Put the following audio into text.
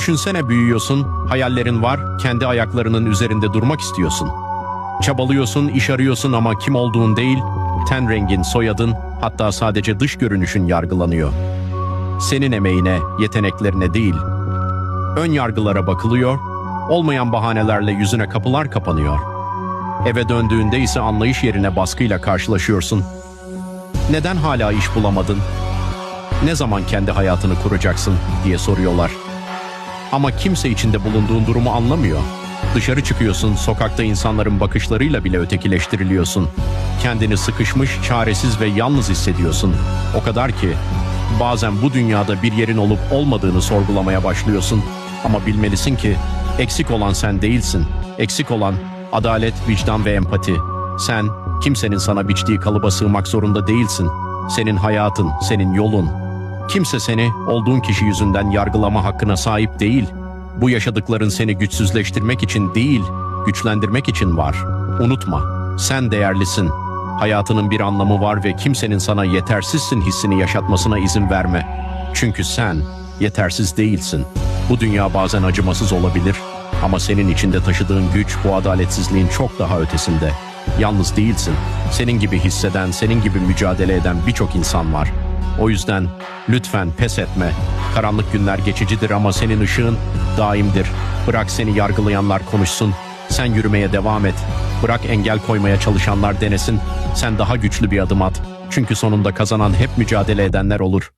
Düşünsene büyüyorsun, hayallerin var, kendi ayaklarının üzerinde durmak istiyorsun. Çabalıyorsun, iş arıyorsun ama kim olduğun değil, ten rengin, soyadın, hatta sadece dış görünüşün yargılanıyor. Senin emeğine, yeteneklerine değil, ön yargılara bakılıyor, olmayan bahanelerle yüzüne kapılar kapanıyor. Eve döndüğünde ise anlayış yerine baskıyla karşılaşıyorsun. Neden hala iş bulamadın? Ne zaman kendi hayatını kuracaksın diye soruyorlar. Ama kimse içinde bulunduğun durumu anlamıyor. Dışarı çıkıyorsun, sokakta insanların bakışlarıyla bile ötekileştiriliyorsun. Kendini sıkışmış, çaresiz ve yalnız hissediyorsun. O kadar ki bazen bu dünyada bir yerin olup olmadığını sorgulamaya başlıyorsun. Ama bilmelisin ki eksik olan sen değilsin. Eksik olan adalet, vicdan ve empati. Sen kimsenin sana biçtiği kalıba sığmak zorunda değilsin. Senin hayatın, senin yolun, Kimse seni olduğun kişi yüzünden yargılama hakkına sahip değil. Bu yaşadıkların seni güçsüzleştirmek için değil, güçlendirmek için var. Unutma, sen değerlisin. Hayatının bir anlamı var ve kimsenin sana yetersizsin hissini yaşatmasına izin verme. Çünkü sen yetersiz değilsin. Bu dünya bazen acımasız olabilir ama senin içinde taşıdığın güç bu adaletsizliğin çok daha ötesinde. Yalnız değilsin. Senin gibi hisseden, senin gibi mücadele eden birçok insan var. O yüzden lütfen pes etme. Karanlık günler geçicidir ama senin ışığın daimdir. Bırak seni yargılayanlar konuşsun. Sen yürümeye devam et. Bırak engel koymaya çalışanlar denesin. Sen daha güçlü bir adım at. Çünkü sonunda kazanan hep mücadele edenler olur.